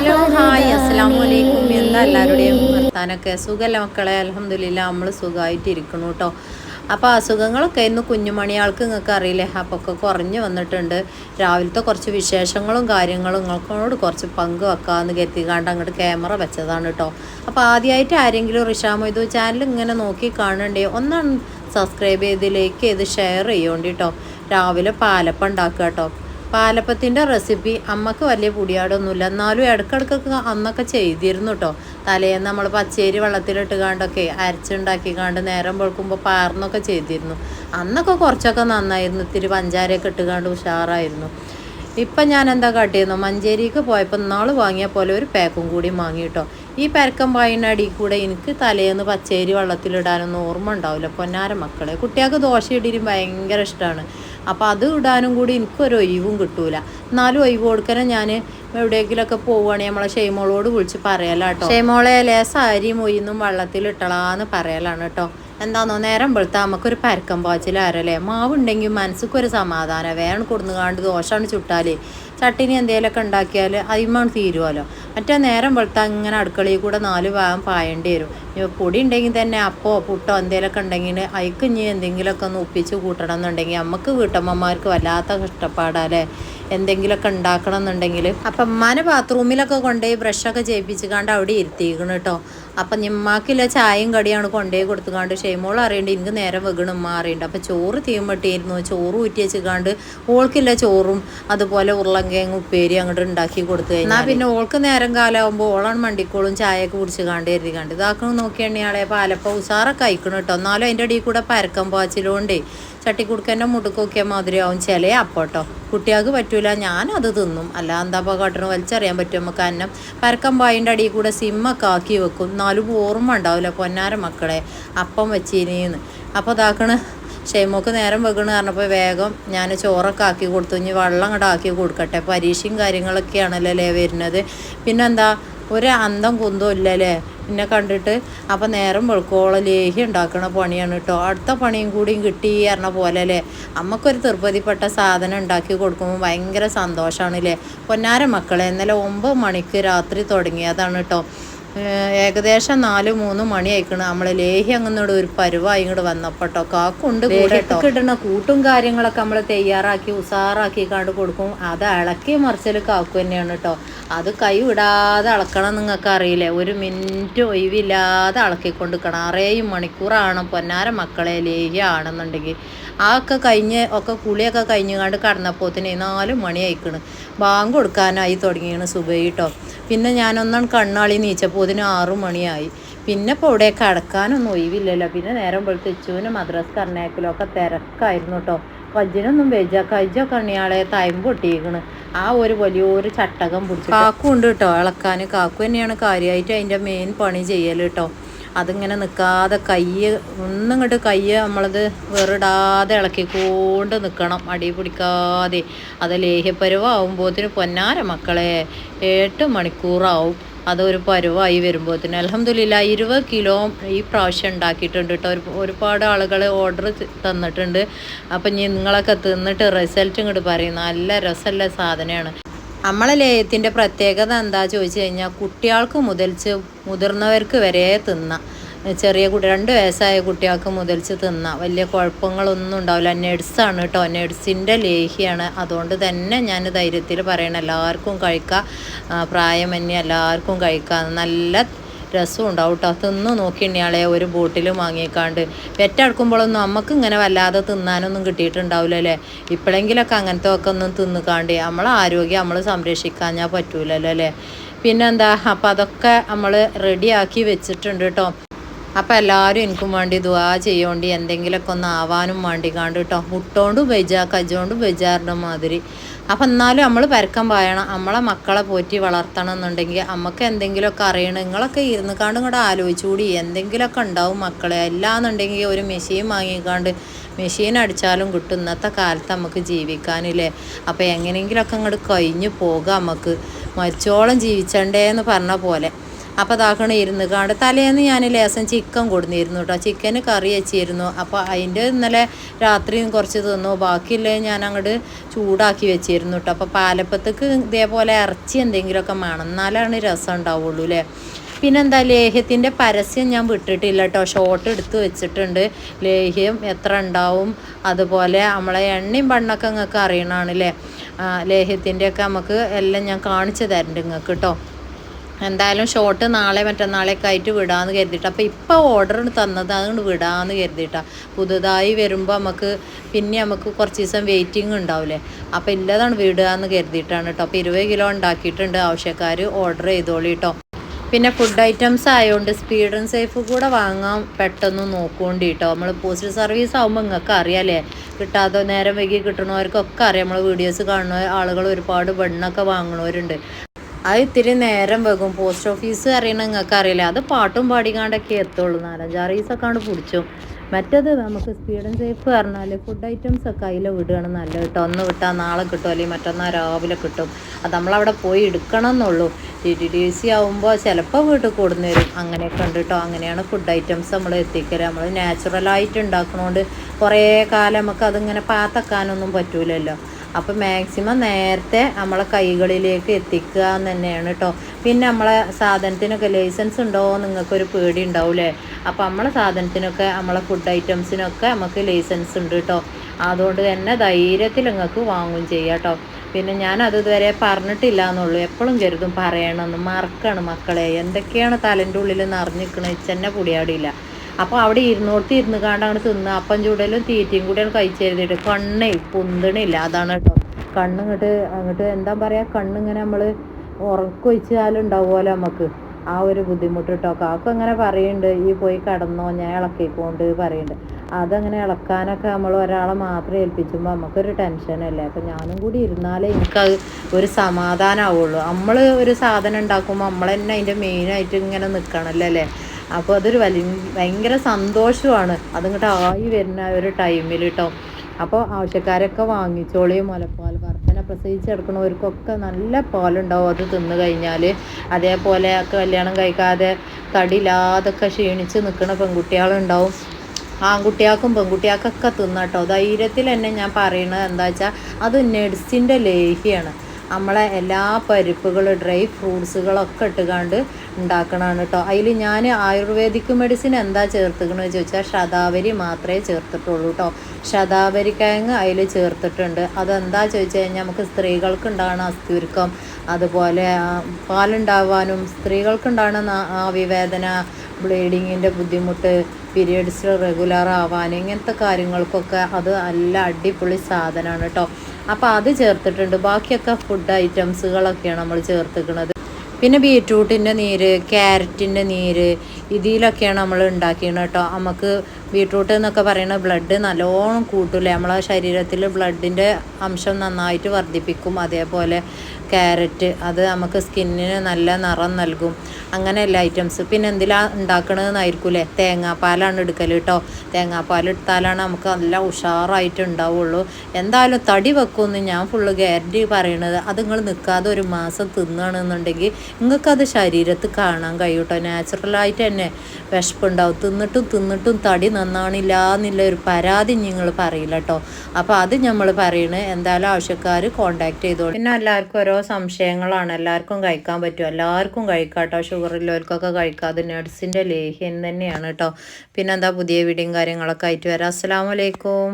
Hello hi അസ്സാം വലൈക്കും. എന്താ എല്ലാവരുടെയും വർത്താനൊക്കെ? സുഖമല്ല മക്കളെ? അലഹമില്ല നമ്മൾ സുഖമായിട്ടിരിക്കണു കേട്ടോ അപ്പോൾ അസുഖങ്ങളൊക്കെ ഇന്ന് കുഞ്ഞുമണിയാൾക്ക് നിങ്ങൾക്ക് അറിയില്ലേ? അപ്പോൾ ഒക്കെ കുറഞ്ഞു വന്നിട്ടുണ്ട്. രാവിലത്തെ കുറച്ച് വിശേഷങ്ങളും കാര്യങ്ങളും നിങ്ങൾക്കോട് കുറച്ച് പങ്ക് വെക്കാമെന്ന് കരുതിക്കാണ്ട് അങ്ങോട്ട് ക്യാമറ വെച്ചതാണ് കേട്ടോ അപ്പോൾ ആദ്യമായിട്ട് ആരെങ്കിലും റിഷാമൊയ്തു ചാനൽ ഇങ്ങനെ നോക്കി കാണണ്ടേ ഒന്നാണ് സബ്സ്ക്രൈബ് ചെയ്ത് ലൈക്ക് ചെയ്ത് ഷെയർ ചെയ്യേണ്ടി കേട്ടോ രാവിലെ പാലപ്പം ഉണ്ടാക്കുക കേട്ടോ പാലപ്പത്തിന്റെ റെസിപ്പി അമ്മയ്ക്ക് വലിയ പൊടിയാടൊന്നുമില്ല. എന്നാലും ഇടക്കിടക്ക് അന്നൊക്കെ ചെയ്തിരുന്നു കേട്ടോ തലേന്ന് നമ്മൾ പച്ചേരി വെള്ളത്തിലിട്ട് കാണ്ടൊക്കെ അരച്ചുണ്ടാക്കി കാണ്ട് നേരം പൊഴുക്കുമ്പോൾ പാർന്നൊക്കെ ചെയ്തിരുന്നു. അന്നൊക്കെ കുറച്ചൊക്കെ നന്നായിരുന്നു. ഇത്തിരി പഞ്ചാരയൊക്കെ ഇട്ട് കാണ്ട് ഉഷാറായിരുന്നു. ഇപ്പം ഞാൻ എന്താ കാട്ടിയിരുന്നു മഞ്ചേരിക്ക് പോയപ്പോൾ നാൾ വാങ്ങിയ പോലെ ഒരു പാക്കും കൂടി വാങ്ങി കേട്ടോ ഈ പരക്കം പായിനടി കൂടെ എനിക്ക് തലേന്ന് പച്ചേരി വെള്ളത്തിലിടാനൊന്നും ഓർമ്മ ഉണ്ടാവില്ല. പൊന്നാര മക്കളെ. കുട്ടികൾക്ക് ദോശ ഇടിയും ഭയങ്കര ഇഷ്ടമാണ്. അപ്പോൾ അത് ഇടാനും കൂടി എനിക്കൊരു ഒഴിവും കിട്ടൂല. എന്നാലും ഒഴിവ് കൊടുക്കണേ ഞാൻ എവിടെയെങ്കിലുമൊക്കെ പോവുകയാണെങ്കിൽ നമ്മളെ ഷെയ്മോളോട് വിളിച്ച് പറയലാട്ടോ ഷെയ്മോളെ ലേസ സാരി മൊയ്യുന്നും വെള്ളത്തിൽ ഇട്ടളാന്ന് പറയലാണ് കേട്ടോ എന്താണോ നേരം വെളുത്താൽ നമുക്കൊരു പരക്കം പാച്ചിലാരല്ലേ? മാവുണ്ടെങ്കിൽ മനസ്സിക്കൊരു സമാധാനം. വേണം കൊടുന്നു കാണ്ട് ദോഷമാണ് ചുട്ടാലേ. ചട്ടിനി എന്തെങ്കിലുമൊക്കെ ഉണ്ടാക്കിയാൽ അതിമാണ് തീരുമല്ലോ മറ്റേ നേരം വെളുത്താൽ ഇങ്ങനെ അടുക്കളയിൽ കൂടെ നാല് ഭാഗം പായേണ്ടി വരും. പൊടി ഉണ്ടെങ്കിൽ തന്നെ അപ്പോ പുട്ടോ എന്തെങ്കിലുമൊക്കെ ഉണ്ടെങ്കിൽ അയക്ക് എന്തെങ്കിലുമൊക്കെ ഒന്ന് ഒപ്പിച്ച് കൂട്ടണം എന്നുണ്ടെങ്കിൽ നമുക്ക് വീട്ടമ്മമാർക്ക് വല്ലാത്ത കഷ്ടപ്പാടല്ലേ എന്തെങ്കിലുമൊക്കെ ഉണ്ടാക്കണം എന്നുണ്ടെങ്കിൽ അപ്പം ഉമ്മാനെ ബാത്റൂമിലൊക്കെ കൊണ്ടുപോയി ബ്രഷൊക്കെ ചെയ്യിപ്പിച്ച് കാണ്ട് അവിടെ ഇരുത്തിയിരിക്കണം കേട്ടോ. അപ്പം നിമ്മാക്കില്ല ചായയും കടിയാണ് കൊണ്ടുപോയി കൊടുത്തുകാണ്ട്. ഷെയ്മോൾ അറിയണ്ട് എനിക്ക് നേരം വെക്കണം ഉമ്മ അറിയണ്ട്. അപ്പം ചോറ് തീമട്ടിയിരുന്നു ചോറ് ഊറ്റി വെച്ചുകാണ്ട് ഓൾക്കില്ല ചോറും അതുപോലെ ഉരുളങ്കേങ്ങ ഉപ്പേരി അങ്ങോട്ട് ഉണ്ടാക്കി കൊടുത്തു കഴിഞ്ഞാൽ പിന്നെ ഓൾക്ക് നേരം കാലമാകുമ്പോൾ ഓളാണ് മണ്ടിക്കോളും ചായയൊക്കെ കുടിച്ച് കാണ്ട് എഴുതി കണ്ട് ഇതാക്കണം നോക്കിയാണെ പാലപ്പം ഉസാറൊക്കെ അയക്കണം കേട്ടോ. എന്നാലും അതിന്റെ ഇടയിൽ കൂടെ പരക്കം പാച്ചിലുകൊണ്ടേ ചട്ടിക്കുടുക്കന്റെ മുടുക്കൊക്കെ മാതിരിയാവും. ചില അപ്പോട്ടോ കുട്ടികൾക്ക് പറ്റൂല ഞാനത് തിന്നും. അല്ല എന്താ കാട്ടണ വലിച്ചറിയാൻ പറ്റും നമുക്ക് അന്നം. പരക്കം പായിന്റെ അടിയിൽ കൂടെ സിമ്മൊക്കെ ആക്കി വെക്കും. നാലു ഓർമ്മ ഉണ്ടാവില്ല പൊന്നാര മക്കളെ അപ്പം വെച്ചിരിന്ന് അപ്പോൾ ഇതാക്കണ് ഷെയ്മോക്ക് നേരം വെക്കണ് പറഞ്ഞപ്പോൾ വേഗം ഞാൻ ചോറൊക്കെ ആക്കി കൊടുത്തു. ഇനി വെള്ളം അങ്ങോട്ട് ആക്കി കൊടുക്കട്ടെ. പരീക്ഷയും കാര്യങ്ങളൊക്കെയാണല്ലോ അല്ലേ വരുന്നത്. പിന്നെന്താ ഒരു അന്തം കുന്തവും ഇല്ലല്ലേ? പിന്നെ കണ്ടിട്ട് അപ്പം നേരം വെളുക്കോളം ലേഹി ഉണ്ടാക്കണ പണിയാണ് കേട്ടോ അടുത്ത പണിയും കൂടിയും കിട്ടി പറഞ്ഞ പോലെ അല്ലേ അമ്മക്കൊരു തിരുപ്പതിപ്പെട്ട സാധനം ഉണ്ടാക്കി കൊടുക്കുമ്പോൾ ഭയങ്കര സന്തോഷമാണ് അല്ലേ പൊന്നാര മക്കളെ ഇന്നലെ ഒമ്പത് മണിക്ക് രാത്രി തുടങ്ങിയതാണ് കേട്ടോ ഏകദേശം നാല് മൂന്ന് മണി ആയിക്കണ് നമ്മളെ ലേഹി അങ്ങനോട് ഒരു പരുവായി ഇങ്ങോട്ട് വന്നപ്പോട്ടോ കാക്കുണ്ട് കൂടെ കിട്ടുന്ന കൂട്ടും കാര്യങ്ങളൊക്കെ നമ്മൾ തയ്യാറാക്കി ഉസാറാക്കി കണ്ട് കൊടുക്കും. അത് ഇളക്കി മറിച്ചൽ കാക്കു തന്നെയാണ് കേട്ടോ അത് കൈ വിടാതെ അളക്കണം നിങ്ങൾക്ക് അറിയില്ലേ? ഒരു മിനിറ്റ് ഒഴിവില്ലാതെ ഇളക്കിക്കൊണ്ട് നിൽക്കണം അറേയും മണിക്കൂറാണ് പൊന്നാര മക്കളെ ലേഹി ആണെന്നുണ്ടെങ്കിൽ. ആ ഒക്കെ കഴിഞ്ഞ് ഒക്കെ കുളിയൊക്കെ കഴിഞ്ഞ് കണ്ട് കടന്നപ്പോത്തിന് നാല് മണി ആയിക്കണ് ബാങ്ക് കൊടുക്കാനായി തുടങ്ങിയാണ് സുബൈ കേട്ടോ പിന്നെ ഞാനൊന്നാണ് കണ്ണാളി നീച്ചപ്പോതിന് ആറു മണിയായി. പിന്നെ ഇപ്പോൾ ഇവിടെ കിടക്കാനൊന്നും ഒഴിവില്ലല്ലോ. പിന്നെ നേരം പോലത്തെ ഇച്ചുവിന് മദ്രാസ് കർണാക്കിലും ഒക്കെ തിരക്കായിരുന്നു കേട്ടോ കജ്ജിനൊന്നും വെജ കജ്ജ അണിയാളെ തയമ്പ് പൊട്ടിയേക്കണ്. ആ ഒരു വലിയൊരു ചട്ടകം പിടിച്ചു കാക്കു ഉണ്ട് കേട്ടോ ഇളക്കാൻ കാക്കു തന്നെയാണ് കാര്യമായിട്ട് അതിന്റെ മെയിൻ പണി ചെയ്യൽ കേട്ടോ അതിങ്ങനെ നിൽക്കാതെ കൈ കയ്യ് ഒന്നിങ്ങോട്ട് കയ്യ് നമ്മളത് വെറുടാതെ ഇളക്കിക്കൊണ്ട് നിൽക്കണം അടി പിടിക്കാതെ. അത് ലേഹ്യപ്പരുവാകുമ്പോഴത്തിന് പൊന്നാര മക്കളെ. എട്ട് മണിക്കൂറാവും. അതൊരു പരുവായി വരുമ്പോഴത്തിന് അലഹമില്ല ഇരുപത് കിലോ ഈ പ്രാവശ്യം ഉണ്ടാക്കിയിട്ടുണ്ട് കേട്ടോ ഒരു ഒരുപാട് ആളുകൾ ഓർഡർ തന്നിട്ടുണ്ട്. അപ്പം നിങ്ങളൊക്കെ തിന്നിട്ട് റിസൾട്ട് ഇങ്ങോട്ട് പറയും. നല്ല രസമുള്ള സാധനമാണ് നമ്മളെ ലേയത്തിന്റെ പ്രത്യേകത എന്താ ചോദിച്ചു കഴിഞ്ഞാൽ കുട്ടികൾക്ക് മുതൽച്ച് മുതിർന്നവർക്ക് വരെ തിന്നാം. ചെറിയ കുട്ടി രണ്ട് വയസ്സായ കുട്ടികൾക്ക് മുതൽച്ച് തിന്നാം വലിയ കുഴപ്പങ്ങളൊന്നും ഉണ്ടാവില്ല. നെഡ്സാണ് കേട്ടോ നെഡ്സിന്റെ ലേഹിയാണ്. അതുകൊണ്ട് തന്നെ ഞാൻ ധൈര്യത്തിൽ പറയണം എല്ലാവർക്കും കഴിക്കാം. പ്രായമന്യ എല്ലാവർക്കും കഴിക്കാം. നല്ല രസവും ഉണ്ടാവും കേട്ടോ തിന്ന് നോക്കിയിയാളെ ഒരു ബോട്ടിൽ വാങ്ങിക്കാണ്ട്. പെറ്റടക്കുമ്പോഴൊന്നും നമുക്ക് ഇങ്ങനെ വല്ലാതെ തിന്നാനൊന്നും കിട്ടിയിട്ടുണ്ടാവില്ല അല്ലേ? ഇപ്പോഴെങ്കിലൊക്കെ അങ്ങനത്തെ ഒക്കെ ഒന്നും തിന്നുകാണ്ട് നമ്മളെ ആരോഗ്യം നമ്മൾ സംരക്ഷിക്കാൻ ഞാൻ പറ്റൂലല്ലോ അല്ലേ? പിന്നെന്താ? അപ്പം അതൊക്കെ നമ്മൾ റെഡിയാക്കി വെച്ചിട്ടുണ്ട് കേട്ടോ അപ്പം എല്ലാവരും എനിക്കും വേണ്ടി ദുവാ ചെയ്യോണ്ടി എന്തെങ്കിലുമൊക്കെ ഒന്ന് ആവാനും വേണ്ടി കണ്ട് കേട്ടോ മുട്ടോണ്ടും വെജ കജോണ്ടും വെജാറിന്റെ മാതിരി. അപ്പം എന്നാലും നമ്മൾ പരക്കം പായണം. നമ്മളെ മക്കളെ പോറ്റി വളർത്തണം എന്നുണ്ടെങ്കിൽ നമുക്ക് എന്തെങ്കിലുമൊക്കെ അറിയണം. നിങ്ങളൊക്കെ ഇരുന്ന് കണ്ട് ഇങ്ങോട്ട് ആലോചിച്ചുകൂടി എന്തെങ്കിലുമൊക്കെ ഉണ്ടാവും മക്കളെ. അല്ലാന്നുണ്ടെങ്കിൽ ഒരു മെഷീൻ വാങ്ങിക്കാണ്ട് മെഷീൻ അടിച്ചാലും കിട്ടും. ഇന്നത്തെ കാലത്ത് നമുക്ക് ജീവിക്കാനില്ലേ. അപ്പോൾ എങ്ങനെയെങ്കിലുമൊക്കെ ഇങ്ങോട്ട് കഴിഞ്ഞു പോകാം നമുക്ക് മരിച്ചോളം ജീവിച്ചണ്ടേ എന്ന് പറഞ്ഞ പോലെ. അപ്പോൾ അതാക്കണ ഇരുന്ന് കാണ്ട് തലേന്ന് ഞാൻ ലേസം ചിക്കൻ കൊടുന്നിരുന്നു കേട്ടോ ചിക്കന് കറി വെച്ചിരുന്നു. അപ്പോൾ അതിന്റെ ഇന്നലെ രാത്രിയും കുറച്ച് തിന്നു. ബാക്കിയുള്ളത് ഞാൻ അങ്ങോട്ട് ചൂടാക്കി വെച്ചിരുന്നു കേട്ടോ അപ്പോൾ പാലപ്പത്തേക്ക് ഇതേപോലെ ഇറച്ചി എന്തെങ്കിലുമൊക്കെ വേണം. എന്നാലാണ് രസം ഉണ്ടാവുള്ളൂ അല്ലേ പിന്നെന്താ ലേഹ്യത്തിന്റെ പരസ്യം ഞാൻ വിട്ടിട്ടില്ല കേട്ടോ ഷോട്ട് എടുത്ത് വെച്ചിട്ടുണ്ട്. ലേഹ്യം എത്ര ഉണ്ടാവും? അതുപോലെ നമ്മളെ എണ്ണയും പണ്ണൊക്കെ നിങ്ങൾക്ക് അറിയണമാണ് അല്ലേ ലേഹ്യത്തിന്റെയൊക്കെ നമുക്ക് എല്ലാം ഞാൻ കാണിച്ചു തരണ്ട് നിങ്ങൾക്ക് കേട്ടോ എന്തായാലും ഷോട്ട് നാളെ മറ്റന്നാളേക്ക് ആയിട്ട് വിടാമെന്ന് കരുതിയിട്ട് അപ്പോൾ ഇപ്പോൾ ഓർഡർ തന്നത് അതുകൊണ്ട് വിടാമെന്ന് കരുതിയിട്ടാണ് പുതുതായി വരുമ്പോൾ നമുക്ക് പിന്നെ നമുക്ക് കുറച്ച് ദിവസം വെയിറ്റിംഗ് ഉണ്ടാവില്ലേ അപ്പോൾ ഇല്ലതാണ് വിടുകയെന്ന് കരുതിയിട്ടാണ് കേട്ടോ അപ്പോൾ ഇരുപത് കിലോ ഉണ്ടാക്കിയിട്ടുണ്ട് ആവശ്യക്കാർ ഓർഡർ ചെയ്തോളി കേട്ടോ പിന്നെ ഫുഡ് ഐറ്റംസ് ആയതുകൊണ്ട് സ്പീഡ് ആൻഡ് സേഫ് കൂടെ വാങ്ങാൻ പെട്ടെന്ന് നോക്കുകൊണ്ട് കേട്ടോ നമ്മൾ പോസ്റ്റൽ സർവീസ് ആകുമ്പോൾ നിങ്ങൾക്ക് അറിയാമല്ലേ കിട്ടാതെ നേരം വൈകി കിട്ടണവർക്കൊക്കെ അറിയാം. നമ്മൾ വീഡിയോസ് കാണുന്ന ആളുകൾ ഒരുപാട് ബണ്ണൊക്കെ വാങ്ങണവരുണ്ട്. അത് ഇത്തിരി നേരം വെക്കും പോസ്റ്റ് ഓഫീസ് അറിയണ നിങ്ങൾക്ക് അറിയില്ല. അത് പാട്ടും പാടിക്കാണ്ടൊക്കെ എത്തുള്ളൂ. നാലഞ്ചാറ് ദിവസമൊക്കെ ആണ് പിടിച്ചു. മറ്റത് നമുക്ക് സ്പീഡ് ആൻഡ് സേഫ് പറഞ്ഞാൽ ഫുഡ് ഐറ്റംസ് ഒക്കെ അതിൽ വിടുകയാണ് നല്ല കേട്ടോ ഒന്ന് വിട്ടാൽ നാളെ കിട്ടും. അല്ലെങ്കിൽ മറ്റന്നാൾ രാവിലെ കിട്ടും. അത് നമ്മളവിടെ പോയി എടുക്കണം എന്നുള്ളൂ ടി ടി ഡി സി ആകുമ്പോൾ ചിലപ്പോൾ വീട്ടിൽ കൂടുന്ന വരും. അങ്ങനെയൊക്കെ ഉണ്ട് കേട്ടോ അങ്ങനെയാണ് ഫുഡ് ഐറ്റംസ് നമ്മൾ എത്തിക്കൽ നമ്മൾ നാച്ചുറലായിട്ട് ഉണ്ടാക്കണോണ്ട് കുറേ കാലം നമുക്ക് അതിങ്ങനെ പാത്തക്കാനൊന്നും പറ്റൂലല്ലോ. അപ്പോൾ മാക്സിമം നേരത്തെ നമ്മളെ കൈകളിലേക്ക് എത്തിക്കുക എന്ന് തന്നെയാണ് കേട്ടോ പിന്നെ നമ്മളെ സാധനത്തിനൊക്കെ ലൈസൻസ് ഉണ്ടോ നിങ്ങൾക്കൊരു പേടി ഉണ്ടാവില്ലേ അപ്പോൾ നമ്മളെ സാധനത്തിനൊക്കെ നമ്മളെ ഫുഡ് ഐറ്റംസിനൊക്കെ നമുക്ക് ലൈസൻസ് ഉണ്ട് കേട്ടോ അതുകൊണ്ട് തന്നെ ധൈര്യത്തിൽ നിങ്ങൾക്ക് വാങ്ങും ചെയ്യാം കേട്ടോ പിന്നെ ഞാൻ ഇതുവരെ പറഞ്ഞിട്ടില്ല എന്നുള്ളൂ. എപ്പോഴും കരുതും പറയണമെന്ന് മറക്കണം മക്കളെ. എന്തൊക്കെയാണ് തലന്റെ ഉള്ളിൽ നിറഞ്ഞിരിക്കണത്? ഇച്ചന്നെ പൊടിയാടിയില്ല അപ്പോൾ അവിടെ ഇരുന്നോടത്ത് ഇരുന്ന് കാണ്ടാണ് തിന്ന്. അപ്പം ചൂടലും തീറ്റയും കൂടിയാണ് കഴിച്ചെഴുതിയിട്ട് കണ്ണേ പൊന്തണില്ല. അതാണ് കേട്ടോ. കണ്ണിങ്ങോട്ട് അങ്ങോട്ട് എന്താ പറയുക കണ്ണിങ്ങനെ നമ്മൾ ഉറക്കൊഴിച്ചാലും ഉണ്ടാവുമല്ലോ നമുക്ക് ആ ഒരു ബുദ്ധിമുട്ട് കേട്ടോ. കാക്ക അങ്ങനെ പറയുന്നുണ്ട് ഈ പോയി കടന്നോ ഞാൻ ഇളക്കിക്കൊണ്ട് പറയുന്നുണ്ട് അതങ്ങനെ ഇളക്കാനൊക്കെ നമ്മൾ ഒരാളെ മാത്രം ഏൽപ്പിച്ചുമ്പോൾ നമുക്കൊരു ടെൻഷനല്ലേ അപ്പം ഞാനും കൂടി ഇരുന്നാലേ എനിക്കത് ഒരു സമാധാനമാവുള്ളൂ നമ്മൾ ഒരു സാധനം ഉണ്ടാക്കുമ്പോൾ നമ്മൾ തന്നെ അതിന്റെ മെയിനായിട്ട് ഇങ്ങനെ നിൽക്കണമല്ലോ അല്ലേ? അപ്പോൾ അതൊരു വലിയ ഭയങ്കര സന്തോഷമാണ്. അതിങ്ങോട്ട് ആയി വരുന്ന ഒരു ടൈമിൽ കേട്ടോ അപ്പോൾ ആവശ്യക്കാരൊക്കെ വാങ്ങിച്ചോളിയും മുലപ്പാൽ വർദ്ധന പ്രസവിച്ചെടുക്കണവർക്കൊക്കെ നല്ല പാലുണ്ടാവും അത് തിന്നു കഴിഞ്ഞാൽ അതേപോലെ കല്യാണം കഴിക്കാതെ തടിയില്ലാതൊക്കെ ക്ഷീണിച്ച് നിൽക്കുന്ന പെൺകുട്ടികളുണ്ടാവും. ആൺകുട്ടിയാക്കും പെൺകുട്ടിയാക്കൊക്കെ തിന്നട്ടോ ധൈര്യത്തിൽ തന്നെ ഞാൻ പറയണത് എന്താ വെച്ചാൽ അത് നെഡ്സിന്റെ ലേഹ്യമാണ് നമ്മളെ എല്ലാ പരിപ്പുകളും ഡ്രൈ ഫ്രൂട്ട്സുകളൊക്കെ ഇട്ടുകാണ്ട് ഉണ്ടാക്കണതാണ് കേട്ടോ അതിൽ ഞാൻ ആയുർവേദിക് മെഡിസിൻ എന്താ ചേർത്തുക്കണമെന്ന് ചോദിച്ചാൽ ശതാവരി മാത്രമേ ചേർത്തിട്ടുള്ളൂ കേട്ടോ ശതാവരിക്കിഴങ്ങ് അതിൽ ചേർത്തിട്ടുണ്ട്. അതെന്താ ചോദിച്ചു കഴിഞ്ഞാൽ നമുക്ക് സ്ത്രീകൾക്ക് ഉണ്ടാകുന്ന അസ്ഥിയുരുക്കം അതുപോലെ പാലുണ്ടാവാനും സ്ത്രീകൾക്ക് ഉണ്ടാകുന്ന ആവിവേദന ബ്ലീഡിങ്ങിന്റെ ബുദ്ധിമുട്ട് പീരിയഡ്സ് റെഗുലർ ആവാൻ ഇങ്ങനത്തെ കാര്യങ്ങൾക്കൊക്കെ അത് നല്ല അടിപൊളി സാധനമാണ് കേട്ടോ അപ്പോൾ അത് ചേർത്തിട്ടുണ്ട്. ബാക്കിയൊക്കെ ഫുഡ് ഐറ്റംസുകളൊക്കെയാണ് നമ്മൾ ചേർത്തിക്കുന്നത് പിന്നെ ബീറ്റ്റൂട്ടിന്റെ നീര് ക്യാരറ്റിന്റെ നീര് ഇതിലൊക്കെയാണ് നമ്മൾ ഉണ്ടാക്കിയത് കേട്ടോ. നമുക്ക് ബീട്രൂട്ട് എന്നൊക്കെ പറയുന്നത് ബ്ലഡ് നല്ലോണം കൂട്ടില്ലേ? നമ്മളെ ശരീരത്തിൽ ബ്ലഡിന്റെ അംശം നന്നായിട്ട് വർദ്ധിപ്പിക്കും. അതേപോലെ ക്യാരറ്റ് അത് നമുക്ക് സ്കിന്നിന് നല്ല നിറം നൽകും. അങ്ങനെ എല്ലാ ഐറ്റംസ് പിന്നെ എന്തിലാണ് ഉണ്ടാക്കണതെന്നായിരിക്കൂലേ തേങ്ങാപ്പാലാണ് എടുക്കൽ കേട്ടോ തേങ്ങാപ്പാൽ എടുത്താലാണ് നമുക്ക് നല്ല ഉഷാറായിട്ട് ഉണ്ടാവുള്ളൂ. എന്തായാലും തടി വെക്കുമെന്ന് ഞാൻ ഫുള്ള് ഗ്യാരണ്ടി പറയണത് അത് നിങ്ങൾ നിൽക്കാതെ ഒരു മാസം തിന്നുകയാണെന്നുണ്ടെങ്കിൽ നിങ്ങൾക്കത് ശരീരത്ത് കാണാൻ കഴിയും കേട്ടോ നാച്ചുറലായിട്ട് തന്നെ വിശപ്പുണ്ടാവും. തിന്നിട്ടും തിന്നിട്ടും തടി നന്നാണില്ല എന്നുള്ള ഒരു പരാതി നിങ്ങൾ പറയില്ല കേട്ടോ അപ്പോൾ അത് നമ്മൾ പറയണേ. എന്തായാലും ആവശ്യക്കാർ കോണ്ടാക്ട് ചെയ്തോളൂ. പിന്നെ എല്ലാവർക്കും ഓരോ സംശയങ്ങളാണ്. എല്ലാവർക്കും കഴിക്കാൻ പറ്റും. എല്ലാവർക്കും കഴിക്കാം കേട്ടോ ഷുഗർ ഉള്ളവർക്കൊക്കെ കഴിക്കാം. അത് നട്സിന്റെ ലേഹ്യം തന്നെയാണ് കേട്ടോ പിന്നെന്താ പുതിയ വീഡിയോയും കാര്യങ്ങളൊക്കെ ആയിട്ട് വരാം. അസ്സാം വലൈക്കും